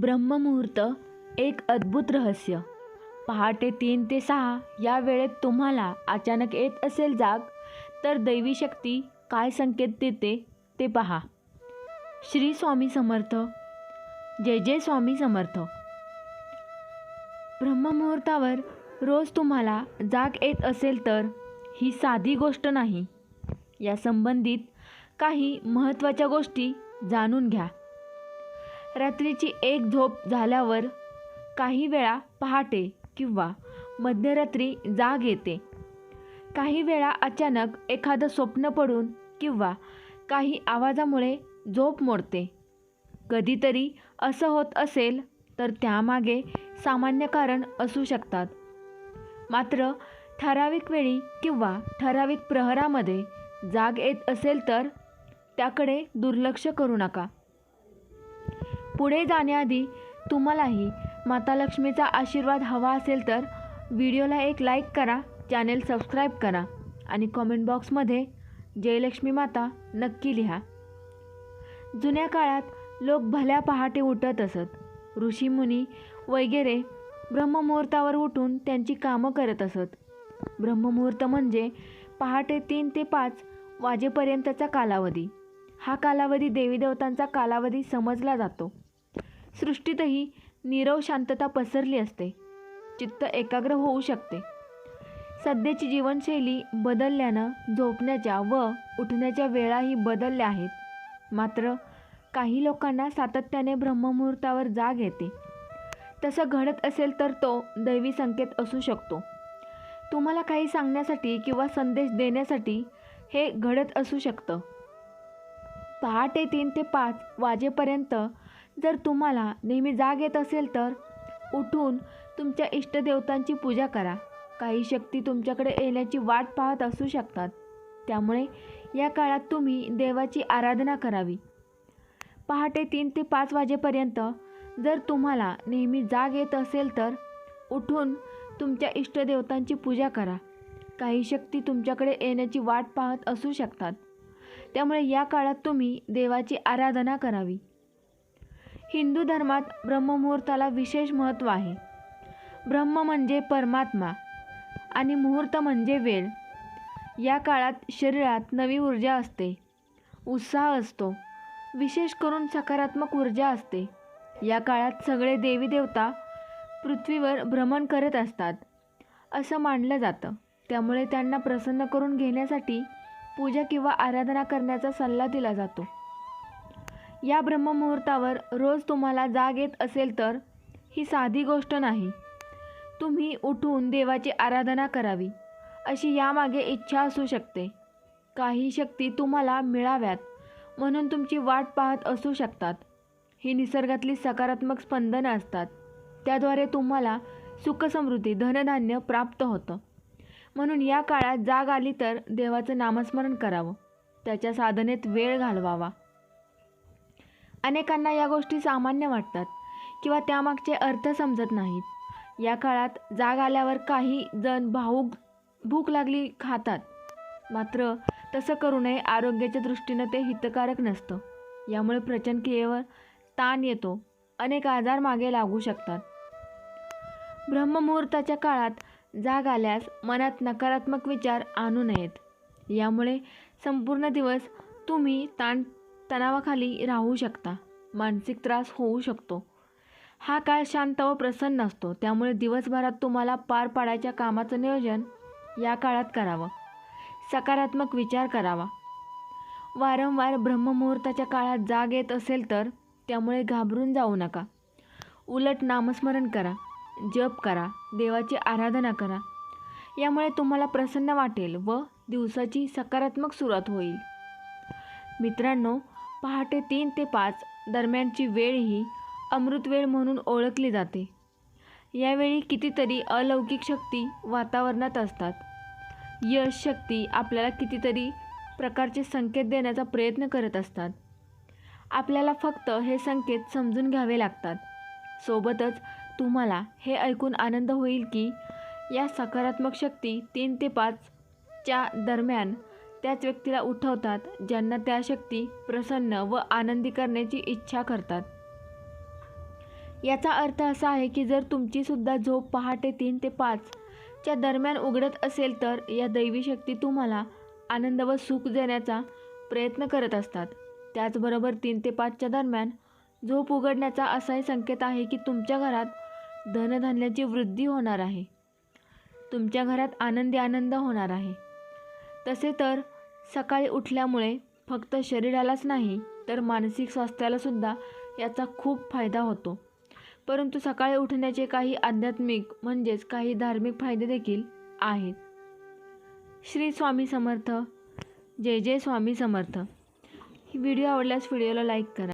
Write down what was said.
ब्रह्ममुहूर्त एक अद्भुत रहस्य. पहाटे तीन ते सहा या वेळेत तुम्हाला अचानक येत असेल जाग तर दैवी शक्ती काय संकेत देते ते पहा. श्री स्वामी समर्थ. जय जय स्वामी समर्थ. ब्रह्ममुहूर्तावर रोज तुम्हाला जाग येत असेल तर ही साधी गोष्ट नाही. या संबंधित काही महत्त्वाच्या गोष्टी जाणून घ्या. रात्रीची एक झोप झाल्यावर काही वेळा पहाटे किंवा मध्यरात्री जाग येते. काही वेळा अचानक एखादं स्वप्न पडून किंवा काही आवाजामुळे झोप मोडते. कधीतरी असं होत असेल तर त्यामागे सामान्य कारण असू शकतात. मात्र ठराविक वेळी किंवा ठराविक प्रहरामध्ये जाग येत असेल तर त्याकडे दुर्लक्ष करू नका. पुढे जाण्याआधी तुम्हालाही माता लक्ष्मीचा आशीर्वाद हवा असेल तर व्हिडिओला एक लाईक करा चॅनेल सबस्क्राईब करा आणि कॉमेंट बॉक्समध्ये जयलक्ष्मी माता नक्की लिहा. जुन्या काळात लोक भल्या पहाटे उठत असत. ऋषीमुनी वगैरे ब्रह्ममुहूर्तावर उठून त्यांची कामं करत असत. ब्रह्ममुहूर्त म्हणजे पहाटे तीन ते पाच वाजेपर्यंतचा कालावधी. हा कालावधी देवीदेवतांचा कालावधी समजला जातो. सृष्टीतही नीरव शांतता पसरली असते. चित्त एकाग्र होऊ शकते. सध्याची जीवनशैली बदलल्यानं झोपण्याच्या व उठण्याच्या वेळाही बदलल्या आहेत. मात्र काही लोकांना सातत्याने ब्रह्ममुहूर्तावर जाग येते. तसं घडत असेल तर तो दैवी संकेत असू शकतो. तुम्हाला काही सांगण्यासाठी किंवा संदेश देण्यासाठी हे घडत असू शकतं. पहाटे तीन ते पाच वाजेपर्यंत जर तुम्हाला नेहमी जाग येत असेल तर उठून तुमच्या इष्टदेवतांची पूजा करा. काही शक्ती तुमच्याकडे येण्याची वाट पाहत असू शकतात. त्यामुळे या काळात तुम्ही देवाची आराधना करावी. पहाटे तीन ते पाच वाजेपर्यंत जर तुम्हाला नेहमी जाग येत असेल तर उठून तुमच्या इष्टदेवतांची पूजा करा. काही शक्ती तुमच्याकडे येण्याची वाट पाहत असू शकतात. त्यामुळे या काळात तुम्ही देवाची आराधना करावी. हिंदू धर्मात ब्रह्ममुहूर्ताला विशेष महत्त्व आहे. ब्रह्म म्हणजे परमात्मा आणि मुहूर्त म्हणजे वेळ. या काळात शरीरात नवी ऊर्जा असते. उत्साह असतो. विशेष करून सकारात्मक ऊर्जा असते. या काळात सगळे देवी देवता पृथ्वीवर भ्रमण करत असतात. असं मानलं जातं. त्यामुळे त्यांना प्रसन्न करून घेण्यासाठी पूजा किंवा आराधना करण्याचा सल्ला दिला जातो. या ब्रह्ममुहूर्तावर रोज तुम्हाला जाग येत असेल तर ही साधी गोष्ट नाही. तुम्ही उठून देवाची आराधना करावी अशी यामागे इच्छा असू शकते. काही शक्ती तुम्हाला मिळाव्यात म्हणून तुमची वाट पाहत असू शकतात. ही निसर्गातली सकारात्मक स्पंदनं असतात. त्याद्वारे तुम्हाला सुखसमृद्धी धनधान्य प्राप्त होतं. म्हणून या काळात जाग आली तर देवाचं नामस्मरण करावं. त्याच्या साधनेत वेळ घालवावा. अनेकांना या गोष्टी सामान्य वाटतात किंवा त्यामागचे अर्थ समजत नाहीत. या काळात जाग आल्यावर काही जण भाऊक भूक लागली खातात. मात्र तसं करू नये आरोग्याच्या दृष्टीनं ते हितकारक नसतं. यामुळे प्रचनक्रियेवर ताण येतो. अनेक आजार मागे लागू शकतात. ब्रह्ममुहूर्ताच्या काळात जाग आल्यास मनात नकारात्मक विचार आणू नयेत. यामुळे संपूर्ण दिवस तुम्ही ताण तणावाखाली राहू शकता. मानसिक त्रास होऊ शकतो. हा काळ शांत व प्रसन्न असतो. त्यामुळे दिवसभरात तुम्हाला पार पाडायच्या कामाचं नियोजन या काळात करावं. सकारात्मक विचार करावा. वारंवार ब्रह्ममुहूर्ताच्या काळात जाग येत असेल तर त्यामुळे घाबरून जाऊ नका. उलट नामस्मरण करा. जप करा. देवाची आराधना करा. यामुळे तुम्हाला प्रसन्न वाटेल व दिवसाची सकारात्मक सुरुवात होईल. मित्रांनो पहाटे तीन ते पाच दरम्यानची वेळ ही अमृत वेळ म्हणून ओळखली जाते. यावेळी कितीतरी अलौकिक शक्ती वातावरणात असतात. यश शक्ती आपल्याला कितीतरी प्रकारचे संकेत देण्याचा प्रयत्न करत असतात. आपल्याला फक्त हे संकेत समजून घ्यावे लागतात. सोबतच तुम्हाला हे ऐकून आनंद होईल की या सकारात्मक शक्ती तीन ते पाचच्या दरम्यान त्याच व्यक्तीला उठवतात ज्यांना त्या शक्ती प्रसन्न व आनंदी करण्याची इच्छा करतात. याचा अर्थ असा आहे की जर तुमचीसुद्धा झोप पहाटे तीन ते पाचच्या दरम्यान उघडत असेल तर या दैवी शक्ती तुम्हाला आनंद व सुख देण्याचा प्रयत्न करत असतात. त्याचबरोबर तीन ते पाचच्या दरम्यान झोप उघडण्याचा असाही संकेत आहे की तुमच्या घरात धनधान्याची वृद्धी होणार आहे. तुमच्या घरात आनंदी आनंद होणार आहे. तसे तर सकाळी उठल्यामुळे फक्त शरीरालाच नाही तर मानसिक स्वास्थ्यालासुद्धा याचा खूप फायदा होतो. परंतु सकाळी उठण्याचे काही आध्यात्मिक म्हणजेच काही धार्मिक फायदे देखील आहेत. श्री स्वामी समर्थ. जय जय स्वामी समर्थ. ही व्हिडिओ आवडल्यास व्हिडिओला लाईक करा.